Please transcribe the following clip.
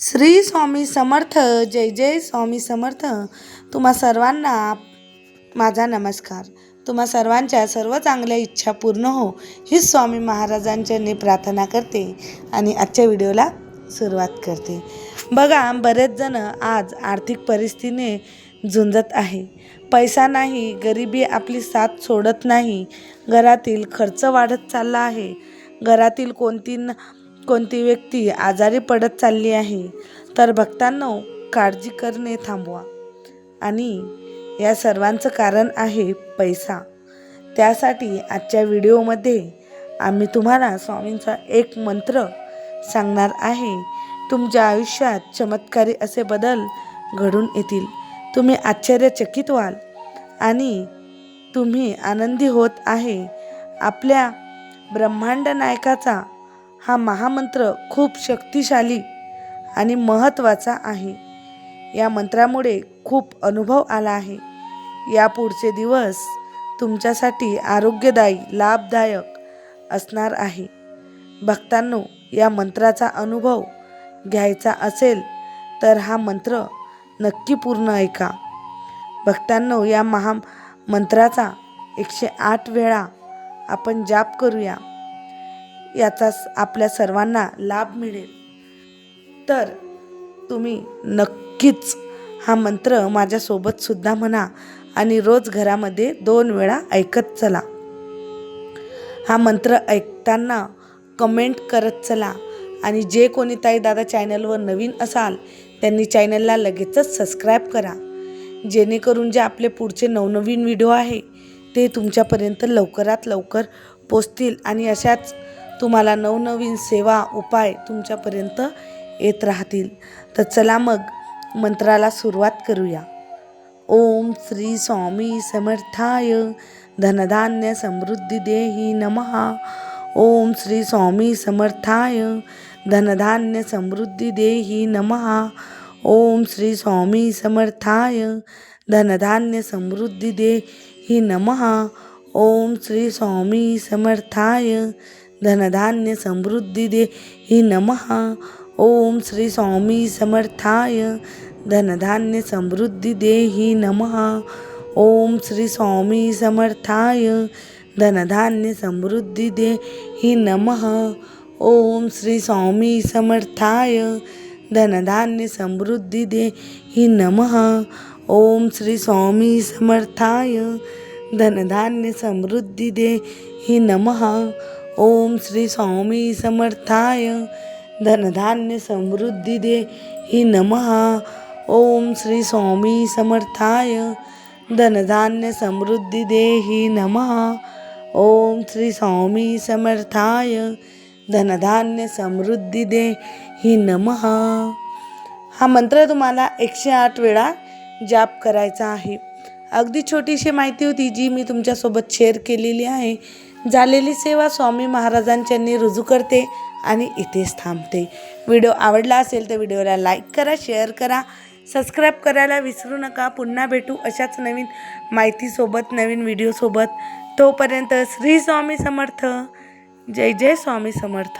श्री स्वामी समर्थ जय जय स्वामी समर्थ. तुम्हा सर्वांना माझा नमस्कार. तुम्हा सर्वांच्या सर्व चांगल्या इच्छा पूर्ण हो ही स्वामी महाराजांच्या प्रार्थना करते आणि आजच्या व्हिडिओला सुरुवात करते. बघा बरेच जण आज आर्थिक परिस्थितीने झुंजत आहे. पैसा नाही गरिबी आपली साथ सोडत नाही. घरातील खर्च वाढत चालला आहे. घरातील कोणती कोणती व्यक्ती आजारी पडत चालली आहे तर भक्तांनो काळजी करणे थांबवा. आणि या सर्वांचं कारण आहे पैसा. त्यासाठी आजच्या व्हिडिओमध्ये आम्ही तुम्हाला स्वामींचा एक मंत्र सांगणार आहे. तुमच्या आयुष्यात चमत्कारी असे बदल घडून येतील. तुम्ही आश्चर्यचकित व्हाल आणि तुम्ही आनंदी होत आहे. आपल्या ब्रह्मांड नायकाचा हा महामंत्र खूप शक्तिशाली आणि महत्त्वाचा आहे. या मंत्रामुळे खूप अनुभव आला आहे. या पुढचे दिवस तुमच्यासाठी आरोग्यदायी लाभदायक असणार आहे. भक्तांनो या मंत्राचा अनुभव घ्यायचा असेल तर हा मंत्र नक्की पूर्ण ऐका. भक्तांनो या महा मंत्राचा एकशे आठ वेळा आपण जाप करूया. याचा आपल्या सर्वांना लाभ मिळेल. तर तुम्ही नक्कीच हा मंत्र माझ्यासोबतसुद्धा म्हणा आणि रोज घरामध्ये दोन वेळा ऐकत चला. हा मंत्र ऐकताना कमेंट करत चला आणि जे कोणी ताई दादा चॅनलवर नवीन असाल त्यांनी चॅनलला लगेचच सबस्क्राईब करा. जेणेकरून जे आपले पुढचे नवनवीन व्हिडिओ आहे ते तुमच्यापर्यंत लवकरात लवकर पोचतील आणि अशाच तुम्हाला नवनवीन सेवा उपाय तुमच्यापर्यंत येत राहतील. तर चला मग मंत्राला सुरुवात करूया. ओम श्री स्वामी समर्थाय. धनधान्य समृद्धी देही नमहा ओम श्री स्वामी समर्थाय. धनधान्य समृद्धी देही नमहा ओम श्री स्वामी समर्थाय. धनधान्य समृद्धी देही नमहा ओम श्री स्वामी समर्थाय. धनधान्य समृद्धी दे। हि नमहा ओम श्री स्वामी समर्थाय। धनधान्य समृद्धी दे। हि नमहा ओम श्री स्वामी समर्थाय। धनधान्य समृद्धी दे। हि नमहा ओम श्री स्वामी समर्थाय। धनधान्य समृद्धी दे। हि नमहा ओम श्री स्वामी समर्थाय। धनधान्य समृद्धी दे। हि नमहा ओम श्री स्वामी समर्थाय. धनधान्य समृद्धी दे हि नमहा ओम श्री स्वामी समर्थाय. धनधान्य समृद्धी दे हि नमहा ओम श्री स्वामी समर्थाय. धनधान्य समृद्धी दे हि नमहा हा मंत्र तुम्हाला एकशे आठ वेळा जाप करायचा आहे. अगदी छोटीशी माहिती होती जी मी तुमच्यासोबत शेअर केलेली आहे. झालेली सेवा स्वामी महाराजांच्यांनी रुजू करते आणि इथेच थांबते. व्हिडिओ आवडला असेल तर व्हिडिओला लाईक करा शेअर करा सबस्क्राईब करायला विसरू नका. पुन्हा भेटू अशाच नवीन माहितीसोबत नवीन व्हिडिओसोबत. तोपर्यंत श्री स्वामी समर्थ. जय जय स्वामी समर्थ.